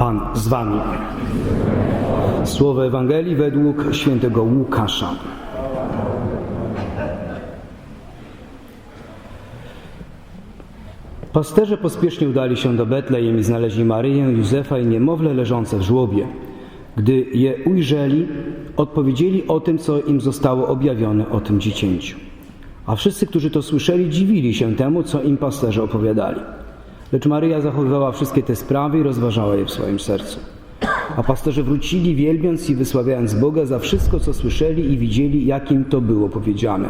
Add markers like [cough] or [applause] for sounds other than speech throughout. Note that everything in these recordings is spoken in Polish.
Pan z wami. Słowo Ewangelii według świętego Łukasza. Pasterze pospiesznie udali się do Betlejem i znaleźli Maryję, Józefa i niemowlę leżące w żłobie. Gdy je ujrzeli, odpowiedzieli o tym, co im zostało objawione o tym dziecięciu. A wszyscy, którzy to słyszeli, dziwili się temu, co im pasterze opowiadali. Lecz Maryja zachowywała wszystkie te sprawy i rozważała je w swoim sercu. A pasterze wrócili, wielbiąc i wysławiając Boga za wszystko, co słyszeli i widzieli, jakim to było powiedziane.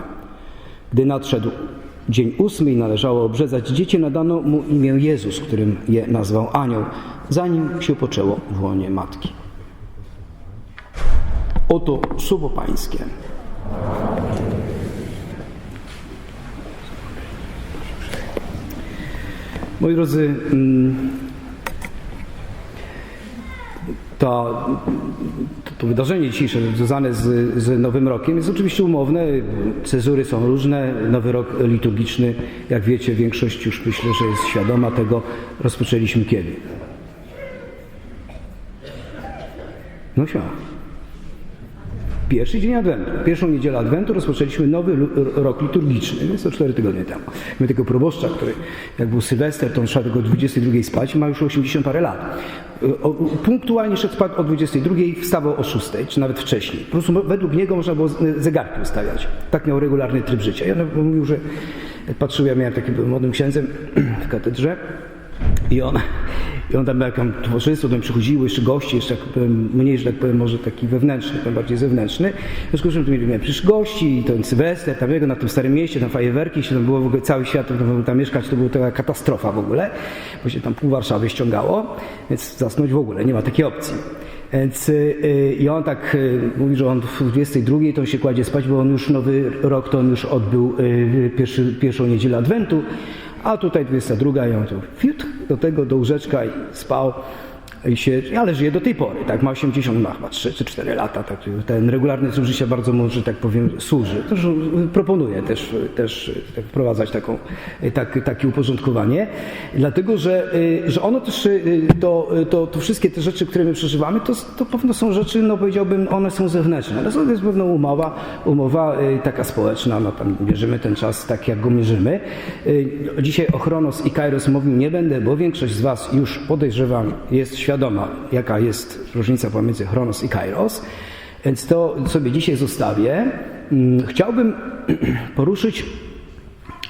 Gdy nadszedł dzień ósmy i należało obrzezać dziecię, nadano mu imię Jezus, którym je nazwał anioł, zanim się poczęło w łonie matki. Oto słowo Pańskie. Moi drodzy, mm, to, to wydarzenie dzisiejsze związane z, z Nowym Rokiem jest oczywiście umowne. Cezury są różne. Nowy rok liturgiczny, jak wiecie, większość już myślę, że jest świadoma tego. Rozpoczęliśmy kiedy? No śmiało. Pierwszy dzień Adwentu, pierwszą niedzielę Adwentu rozpoczęliśmy nowy rok liturgiczny, więc to cztery tygodnie temu. My tego proboszcza, który jak był Sylwester, to on szedł o 22 spać, ma już 80 parę lat. Punktualnie szedł spać o 22, wstawał o 6, czy nawet wcześniej. Po prostu według niego można było z- zegarki ustawiać. Tak miał regularny tryb życia. Ja mówił, że patrzył, ja miałem taki młodym księdzem [clears throat] w katedrze i on, i on tam jak tam towarzystwo, tam przychodziły jeszcze gości, jeszcze tak powiem, mniej, że tak powiem, może taki wewnętrzny, tam bardziej zewnętrzny. W związku z czym tu mieli miałem przecież gości, i ten Sylwester, tam jego na tym starym mieście, tam fajerwerki, się tam było w ogóle cały świat, tam, tam mieszkać, to była taka katastrofa w ogóle, bo się tam pół Warszawy ściągało, więc zasnąć w ogóle, nie ma takiej opcji. Więc yy, i on tak yy, mówi, że on w 22 to on się kładzie spać, bo on już nowy rok to on już odbył yy, pierwszy, pierwszą niedzielę Adwentu, a tutaj 22 i on tu fiut do tego, do łóżeczka i spał. I się, ale żyje do tej pory, tak, ma 80, ma chyba 3 czy 4 lata, tak, ten regularny tryb życia bardzo mu, że tak powiem, służy. Też proponuję też, też tak wprowadzać taką, tak, takie uporządkowanie, dlatego, że, y, że ono też, y, to, to, to wszystkie te rzeczy, które my przeżywamy, to, to pewno są rzeczy, no powiedziałbym, one są zewnętrzne, ale to jest pewna umowa, umowa y, taka społeczna, no tam mierzymy ten czas tak, jak go mierzymy. Dzisiaj o Chronos i Kairos mówił nie będę, bo większość z Was już podejrzewam jest świadoma, jaka jest różnica pomiędzy Chronos i Kairos, więc to sobie dzisiaj zostawię. Mm, Chciałbym [clears throat] poruszyć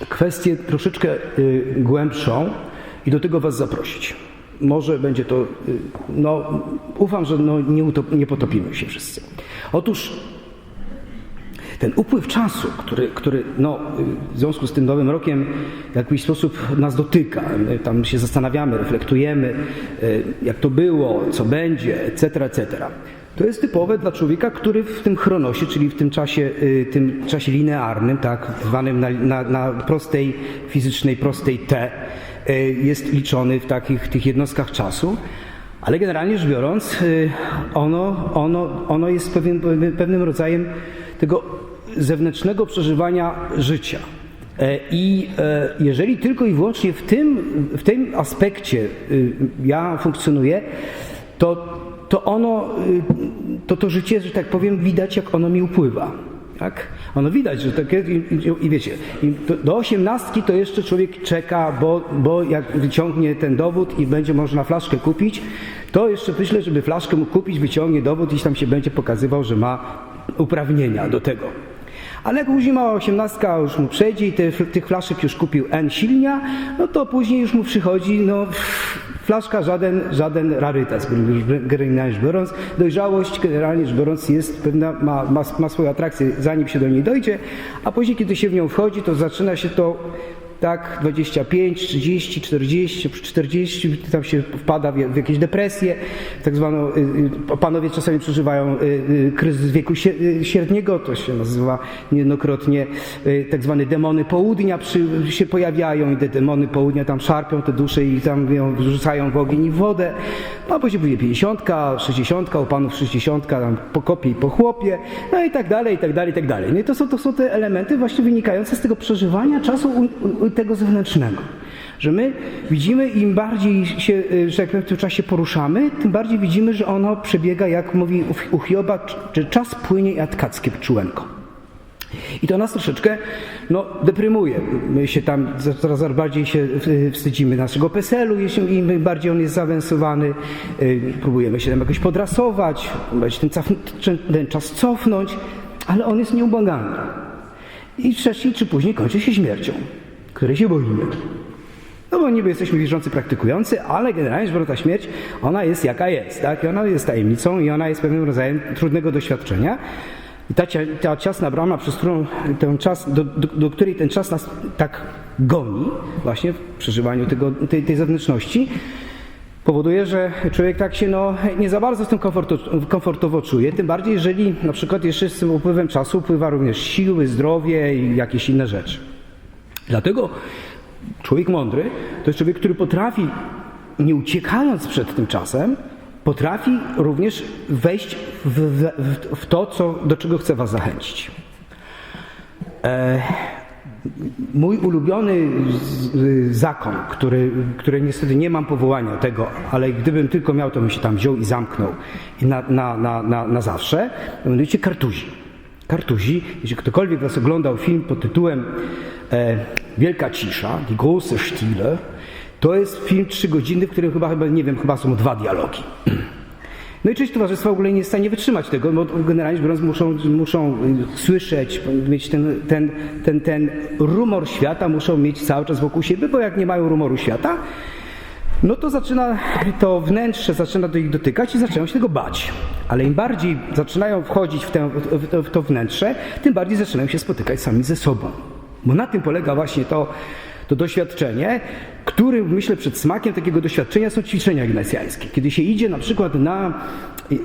kwestię troszeczkę y, głębszą i do tego Was zaprosić. Może będzie to, y, no ufam, że no, nie, utop, nie potopimy się wszyscy. Otóż ten upływ czasu, który, który no, w związku z tym nowym rokiem w jakiś sposób nas dotyka, my tam się zastanawiamy, reflektujemy, y, jak to było, co będzie, etc., etc. To jest typowe dla człowieka, który w tym chronosie, czyli w tym czasie, y, tym czasie linearnym, tak, zwanym na, na, na prostej fizycznej, prostej T, y, jest liczony w takich tych jednostkach czasu. Ale generalnie rzecz biorąc, ono, ono, ono jest pewien, pewnym rodzajem tego zewnętrznego przeżywania życia. E, I e, jeżeli tylko i wyłącznie w tym, w tym aspekcie y, ja funkcjonuję, to, to ono, y, to to życie, że tak powiem, widać jak ono mi upływa. Tak? Ono widać, że takie, i, i, i wiecie, i do, do osiemnastki to jeszcze człowiek czeka, bo, bo jak wyciągnie ten dowód i będzie można flaszkę kupić, to jeszcze myślę, żeby flaszkę mógł kupić, wyciągnie dowód i tam się będzie pokazywał, że ma uprawnienia do tego. Ale później ma osiemnastka, już mu przejdzie i te, tych flaszek już kupił N silnia, no to później już mu przychodzi, no flaszka żaden, żaden rarytas, generalnie rzecz biorąc. Dojrzałość generalnie rzecz biorąc jest pewna, ma, ma, ma swoją atrakcję zanim się do niej dojdzie, a później kiedy się w nią wchodzi, to zaczyna się to tak, 25, 30, 40, przy 40 tam się wpada w, jakieś depresje, tak zwaną, y, y, panowie czasami przeżywają y, kryzys wieku średniego, to się nazywa niejednokrotnie tak zwane demony południa przy, się pojawiają i te demony południa tam szarpią te dusze i tam ją wrzucają w ogień i w wodę, no a później będzie 50, 60, u panów 60, tam po kopie i po chłopie, no i tak dalej, i tak dalej, i tak dalej. No i to są, to są te elementy właśnie wynikające z tego przeżywania czasu u, u, u tego zewnętrznego. Że my widzimy, im bardziej się, y, że tak powiem, w tym czasie poruszamy, tym bardziej widzimy, że ono przebiega, jak mówi u- Hioba, że czas płynie jak tkackie czułenko. I to nas troszeczkę no, deprymuje. My się tam coraz bardziej się y, wstydzimy naszego PESEL-u, im bardziej on jest zaawansowany. Y, Próbujemy się tam jakoś podrasować, próbować ten, ten czas cofnąć, ale on jest nieubłagany. I wcześniej czy później kończy się śmiercią, której się boimy. No bo niby jesteśmy wierzący, praktykujący, ale generalnie rzecz biorąc ta śmierć, ona jest jaka jest, tak? I ona jest tajemnicą i ona jest pewnym rodzajem trudnego doświadczenia. I ta, ta ciasna brama, przez którą ten czas, do, do, do której ten czas nas tak goni, właśnie w przeżywaniu tego, tej, tej zewnętrzności, powoduje, że człowiek tak się no, nie za bardzo z tym komfortu, komfortowo czuje, tym bardziej jeżeli na przykład jeszcze z tym upływem czasu upływa również siły, zdrowie i jakieś inne rzeczy. Dlatego człowiek mądry to jest człowiek, który potrafi, nie uciekając przed tym czasem, potrafi również wejść w, w, w, to, co, do czego chce Was zachęcić. E, mój ulubiony zakon, który, który niestety nie mam powołania tego, ale gdybym tylko miał, to bym się tam wziął i zamknął na, na, na, na, na zawsze, mianowicie kartuzi. Kartuzi, jeśli ktokolwiek Was oglądał film pod tytułem e, Wielka Cisza, Die große Stille, to jest film trzy godziny, w którym chyba, chyba, nie wiem, chyba są dwa dialogi. No i część towarzystwa w ogóle nie jest w stanie wytrzymać tego, bo generalnie biorąc muszą, muszą y, słyszeć, mieć ten, ten, ten, ten rumor świata, muszą mieć cały czas wokół siebie, bo jak nie mają rumoru świata, no to zaczyna to wnętrze zaczyna do ich dotykać i zaczynają się tego bać. Ale im bardziej zaczynają wchodzić w, w to wnętrze, tym bardziej zaczynają się spotykać sami ze sobą. Bo na tym polega właśnie to, to doświadczenie, którym myślę przed smakiem takiego doświadczenia są ćwiczenia ignacjańskie. Kiedy się idzie na przykład na,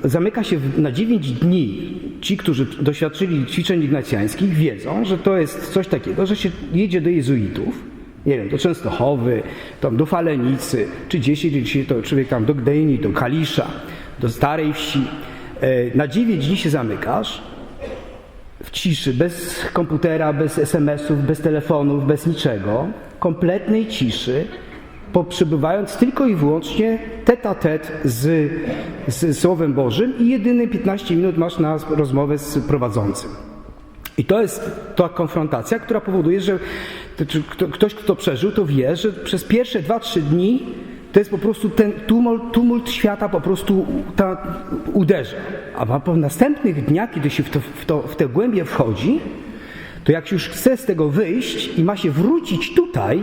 zamyka się na 9 dni, ci, którzy doświadczyli ćwiczeń ignacjańskich wiedzą, że to jest coś takiego, że się jedzie do jezuitów, nie wiem, do Częstochowy, tam do Falenicy, czy gdzieś idzie to człowiek tam do Gdyni, do Kalisza, do Starej Wsi. E, Na 9 dni się zamykasz, w ciszy, bez komputera, bez SMS-ów, bez telefonów, bez niczego, kompletnej ciszy, po- przebywając tylko i wyłącznie tet a tet z, z Słowem Bożym i jedyne 15 minut masz na rozmowę z prowadzącym. I to jest ta konfrontacja, która powoduje, że ktoś, kto przeżył, to wie, że przez pierwsze 2-3 dni to jest po prostu ten tumult, tumult świata po prostu ta, uderza. A po następnych dniach, kiedy się w, to, w, to, w te głębie wchodzi, to jak już chce z tego wyjść i ma się wrócić tutaj,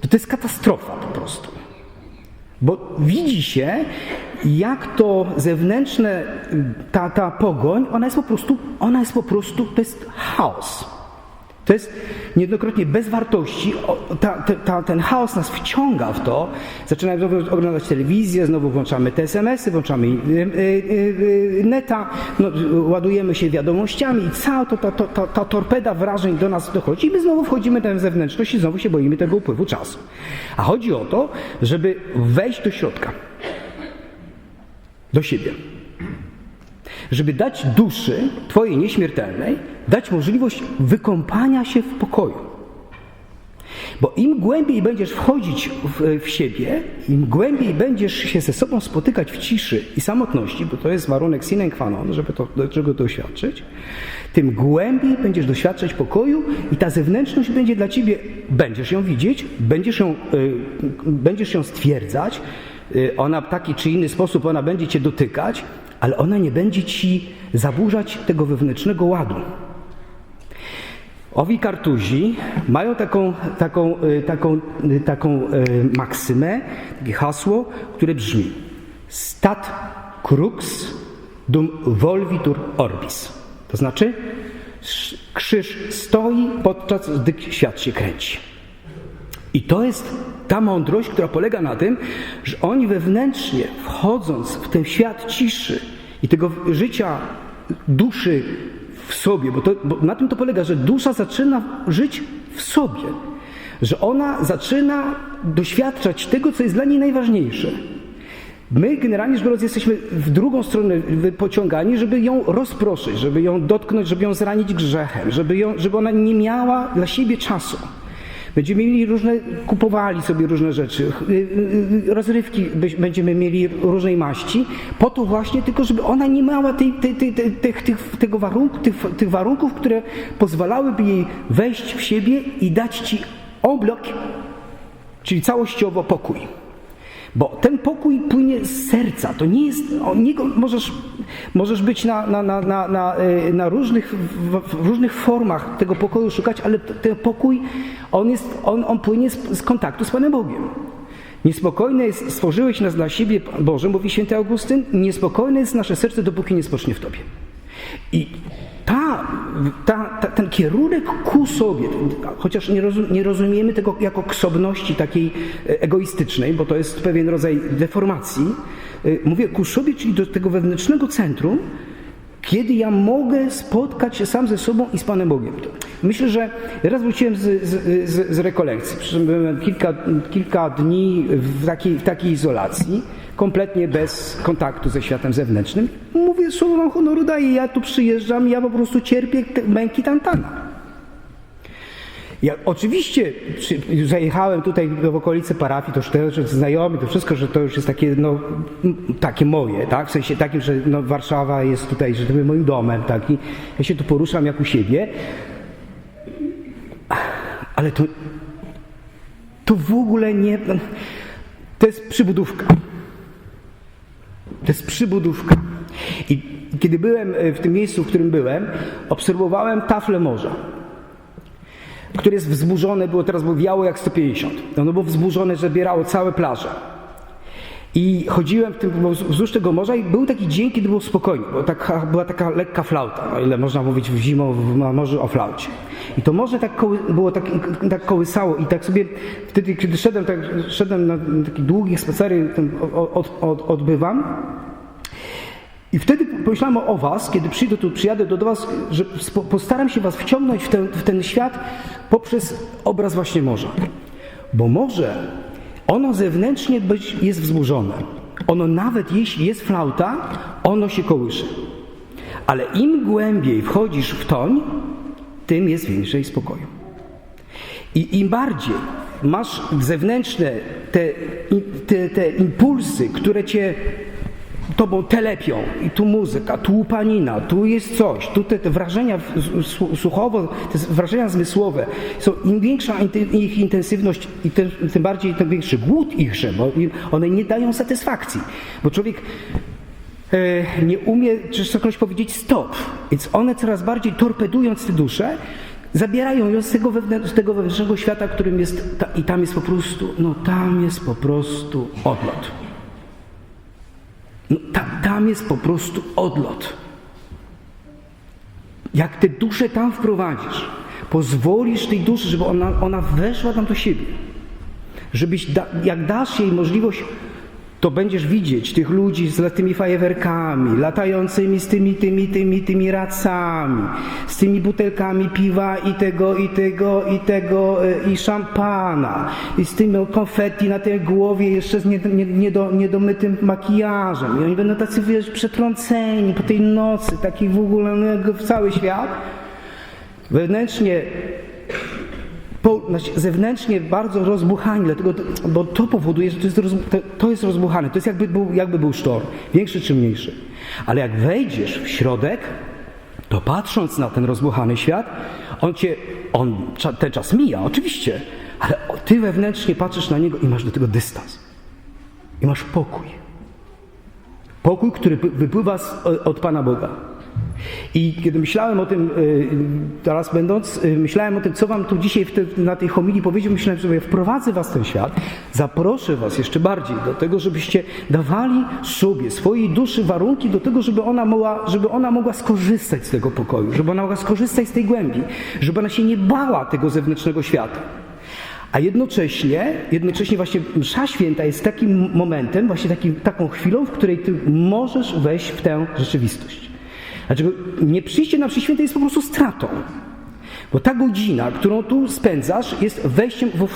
to to jest katastrofa po prostu. Bo widzi się, jak to zewnętrzne, ta, ta pogoń, ona jest po prostu, ona jest po prostu, to jest chaos. To jest niejednokrotnie bez wartości. O, Ta, ta, ten chaos nas wciąga w to. Zaczynamy znowu oglądać telewizję, znowu włączamy te SMS-y, włączamy y, y, y, neta, no, ładujemy się wiadomościami i cała to, ta, ta, ta torpeda wrażeń do nas dochodzi i my znowu wchodzimy w tę zewnętrzność i znowu się boimy tego upływu czasu. A chodzi o to, żeby wejść do środka. Do siebie żeby dać duszy Twojej nieśmiertelnej, dać możliwość wykąpania się w pokoju. Bo im głębiej będziesz wchodzić w, w siebie, im głębiej będziesz się ze sobą spotykać w ciszy i samotności, bo to jest warunek sine qua non, żeby to, do czego doświadczyć, tym głębiej będziesz doświadczać pokoju i ta zewnętrzność będzie dla Ciebie, będziesz ją widzieć, będziesz ją, y, będziesz ją stwierdzać, y, ona w taki czy inny sposób, ona będzie Cię dotykać, ale ona nie będzie Ci zaburzać tego wewnętrznego ładu. Owi kartuzi mają taką, taką, y, taką, y, taką y, maksymę, takie hasło, które brzmi Stat crux dum volvitur orbis. To znaczy krzyż stoi podczas gdy świat się kręci. I to jest ta mądrość, która polega na tym, że oni wewnętrznie, wchodząc w ten świat ciszy i tego życia duszy w sobie, bo, to, bo na tym to polega, że dusza zaczyna żyć w sobie, że ona zaczyna doświadczać tego, co jest dla niej najważniejsze. My generalnie rzecz biorąc jesteśmy w drugą stronę pociągani, żeby ją rozproszyć, żeby ją dotknąć, żeby ją zranić grzechem, żeby, ją, żeby ona nie miała dla siebie czasu. Będziemy mieli różne, kupowali sobie różne rzeczy, y, y, y, rozrywki będziemy mieli różnej maści, po to właśnie tylko, żeby ona nie miała tej, tej, tej, tych, tych, tego warunku, tych, tych warunków, które pozwalałyby jej wejść w siebie i dać ci oblok, czyli całościowo pokój. Bo ten pokój płynie z serca. To nie jest. Niego możesz, możesz być na, na, na, na, na, y, na różnych, w, różnych formach tego pokoju szukać, ale ten pokój on, jest, on, on płynie z, z kontaktu z Panem Bogiem. Niespokojne jest, stworzyłeś nas dla siebie, Boże, mówi święty Augustyn, niespokojne jest nasze serce, dopóki nie spocznie w Tobie. I ta, ta, ta, ten kierunek ku sobie, chociaż nie, rozum, nie rozumiemy tego jako ksobności takiej e, egoistycznej, bo to jest pewien rodzaj deformacji, e, mówię ku sobie, czyli do tego wewnętrznego centrum, kiedy ja mogę spotkać się sam ze sobą i z Panem Bogiem. Myślę, że raz wróciłem z, z, z, z rekolekcji, byłem kilka, kilka dni w takiej, w takiej izolacji, kompletnie bez kontaktu ze światem zewnętrznym. Mówię, słowo wam honoru daję, ja tu przyjeżdżam, ja po prostu cierpię męki Tantana. Ja oczywiście zajechałem tutaj w okolice parafii, to już te że znajomi, to wszystko, że to już jest takie, no, takie moje, tak? W sensie takim, że no, Warszawa jest tutaj, że to jest moim domem, tak? I ja się tu poruszam jak u siebie. Ale to, to w ogóle nie, to jest przybudówka. To jest przybudówka. I kiedy byłem e, w tym miejscu, w którym byłem, obserwowałem taflę morza które jest wzburzone, było teraz było wiało jak 150. Ono było wzburzone, że bierało całe plaże. I chodziłem w tym, wzdłuż tego morza i był taki dzień, kiedy było spokojnie, bo taka, była taka lekka flauta, o ile można mówić w zimą w morzu o flaucie. I to morze tak koły, było tak, tak kołysało i tak sobie wtedy, kiedy szedłem, tak, szedłem na taki długi spacery, od, od, odbywam, i wtedy pomyślałem o was, kiedy przyjdę tu, przyjadę do was, że postaram się was wciągnąć w ten, w ten świat poprzez obraz właśnie morza. Bo morze, ono zewnętrznie być, jest wzburzone. Ono nawet jeśli jest flauta, ono się kołysze. Ale im głębiej wchodzisz w toń, tym jest więcej spokoju. I im bardziej masz zewnętrzne te, te, te impulsy, które cię tobą telepią. I tu muzyka, tu łupanina, tu jest coś, tu te, te wrażenia słuchowo, te wrażenia zmysłowe są im większa ich intensywność i tym, tym bardziej tym większy głód ichże, bo one nie dają satysfakcji, bo człowiek e, nie umie, czy cokolwiek powiedzieć stop, więc one coraz bardziej torpedując tę duszę, zabierają ją z tego, z tego wewnętrznego świata, którym jest, ta, i tam jest po prostu, no tam jest po prostu odlot. No, tam, tam jest po prostu odlot. Jak tę duszę tam wprowadzisz, pozwolisz tej duszy, żeby ona, ona weszła tam do siebie. Żebyś, da, jak dasz jej możliwość, to będziesz widzieć tych ludzi z tymi fajerwerkami, latającymi z tymi, tymi, tymi, tymi racami, z tymi butelkami piwa i tego, i tego, i tego, e, i szampana, i z tym konfetti na tej głowie jeszcze z niedo- nie, do, niedomytym makijażem. I oni będą tacy, wiesz, przetrąceni po tej nocy, taki w ogóle no, w cały świat. Wewnętrznie po, znaczy zewnętrznie bardzo rozbuchani, dlatego, bo to powoduje, że to jest, roz, to, to jest rozbuchane. To jest jakby był, jakby był sztorm, większy czy mniejszy. Ale jak wejdziesz w środek, to patrząc na ten rozbuchany świat, on cię, on, ten czas mija, oczywiście, ale ty wewnętrznie patrzysz na niego i masz do tego dystans. I masz pokój. Pokój, który wy- wypływa z, od Pana Boga. I kiedy myślałem o tym, y, teraz będąc, y, myślałem o tym, co wam tu dzisiaj te, na tej homilii powiedział, myślałem sobie, wprowadzę was w ten świat, zaproszę was jeszcze bardziej do tego, żebyście dawali sobie, swojej duszy warunki do tego, żeby ona mogła, żeby ona mogła skorzystać z tego pokoju, żeby ona mogła skorzystać z tej głębi, żeby ona się nie bała tego zewnętrznego świata. A jednocześnie, jednocześnie właśnie msza święta jest takim momentem, właśnie takim, taką chwilą, w której ty możesz wejść w tę rzeczywistość. Dlaczego nie przyjście na mszy jest po prostu stratą. Bo ta godzina, którą tu spędzasz, jest wejściem w,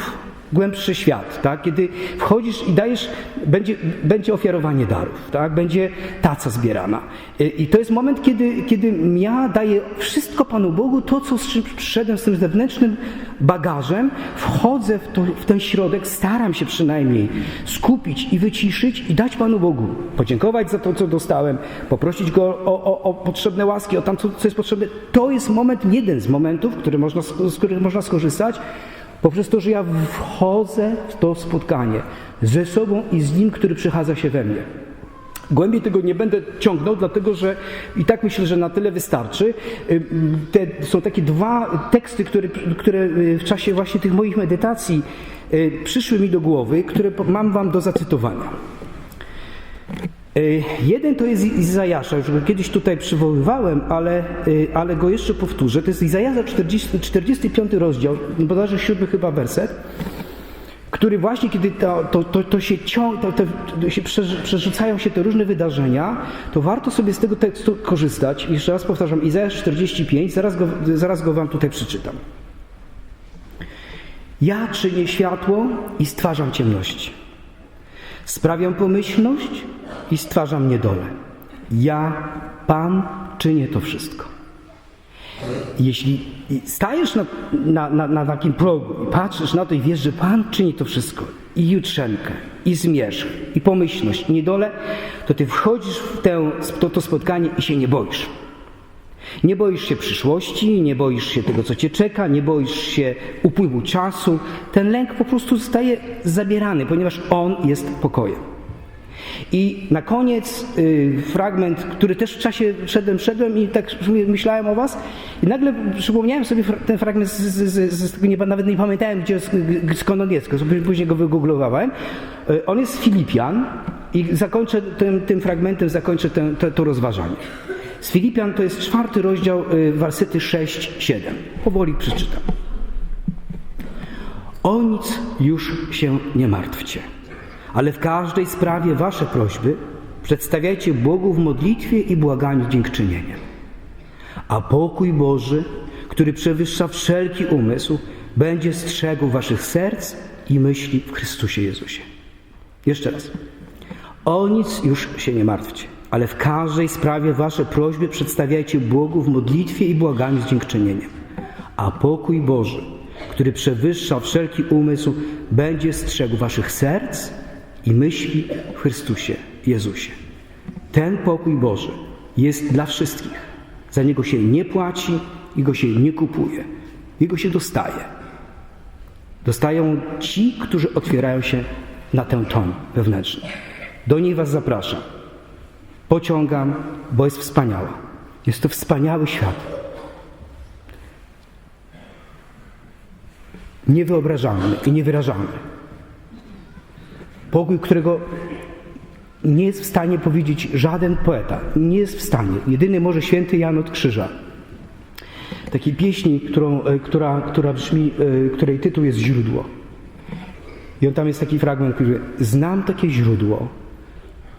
głębszy świat, tak? kiedy wchodzisz i dajesz, będzie, będzie ofiarowanie darów, tak? będzie taca zbierana. I- I to jest moment, kiedy, kiedy ja daję wszystko Panu Bogu, to co z czym przyszedłem z tym zewnętrznym bagażem, wchodzę w, to, w ten środek, staram się przynajmniej skupić i wyciszyć i dać Panu Bogu, podziękować za to, co dostałem, poprosić Go o, o, o potrzebne łaski, o tam, co, co jest potrzebne. To jest moment, jeden z momentów, który można, z których można skorzystać, poprzez to, że ja wchodzę w to spotkanie ze sobą i z Nim, który przychadza się we mnie. Głębiej tego nie będę ciągnął, dlatego że i tak myślę, że na tyle wystarczy. Te, są takie dwa teksty, które, które y, w czasie właśnie tych moich medytacji y, przyszły mi do głowy, które mam wam do zacytowania. Y, Jeden to jest Izajasza, już go kiedyś tutaj przywoływałem, ale, y, ale go jeszcze powtórzę. To jest Izajasza 40, 45 rozdział, bodajże 7 chyba werset, który właśnie kiedy to, to, to, to się, ciąg, to, to, się przerzucają się te różne wydarzenia, to warto sobie z tego tekstu korzystać. Jeszcze raz powtarzam, Izajasz 45, zaraz go, zaraz go wam tutaj przeczytam. Ja czynię światło i stwarzam ciemności. Sprawiam pomyślność i stwarzam niedolę. Ja, Pan, czynię to wszystko. Jeśli stajesz na, na, na, na takim progu i patrzysz na to i wiesz, że Pan czyni to wszystko, i jutrzenkę, i zmierzch, i pomyślność, i niedolę, to ty wchodzisz w tę, to, to spotkanie i się nie boisz. Nie boisz się przyszłości, nie boisz się tego, co cię czeka, nie boisz się upływu czasu. Ten lęk po prostu zostaje zabierany, ponieważ on jest pokojem. I na koniec y, fragment, który też w czasie szedłem, szedłem i tak myślałem o was i nagle przypomniałem sobie ten fragment, z, z, z, nie, nawet nie pamiętałem, gdzie, sk- skąd on jest, później go wygooglowałem. Y, On jest z Filipian i zakończę tym, tym fragmentem, zakończę tę- to, to rozważanie. Z Filipian to jest czwarty rozdział, y, wersety 6-7. Powoli przeczytam. O nic już się nie martwcie, ale w każdej sprawie wasze prośby przedstawiajcie Bogu w modlitwie i błaganiu dziękczynieniem. A pokój Boży, który przewyższa wszelki umysł, będzie strzegł waszych serc i myśli w Chrystusie Jezusie. Jeszcze raz. O nic już się nie martwcie, ale w każdej sprawie wasze prośby przedstawiajcie Bogu w modlitwie i błaganiu z dziękczynieniem. A pokój Boży, który przewyższa wszelki umysł, będzie strzegł waszych serc i myśli w Chrystusie Jezusie. Ten pokój Boży jest dla wszystkich. Za niego się nie płaci i go się nie kupuje. Jego się dostaje. Dostają ci, którzy otwierają się na tę toń wewnętrzną. Do niej Was zapraszam. Pociągam, bo jest wspaniała. Jest to wspaniały świat. Niewyobrażalny i niewyrażalny. Pokój, którego nie jest w stanie powiedzieć żaden poeta. Nie jest w stanie. Jedyny może święty Jan od Krzyża. Takiej pieśni, którą, e, która, która brzmi, e, której tytuł jest Źródło. I on tam jest taki fragment, który znam takie źródło,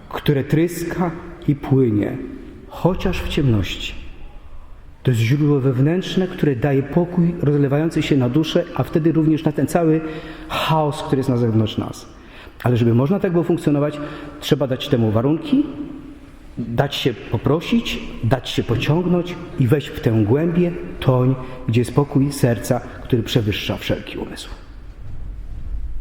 które tryska i płynie, chociaż w ciemności. To jest źródło wewnętrzne, które daje pokój rozlewający się na duszę, a wtedy również na ten cały chaos, który jest na zewnątrz nas. Ale żeby można tak było funkcjonować, trzeba dać temu warunki, dać się poprosić, dać się pociągnąć i wejść w tę głębię, toń, gdzie jest pokój serca, który przewyższa wszelki umysł.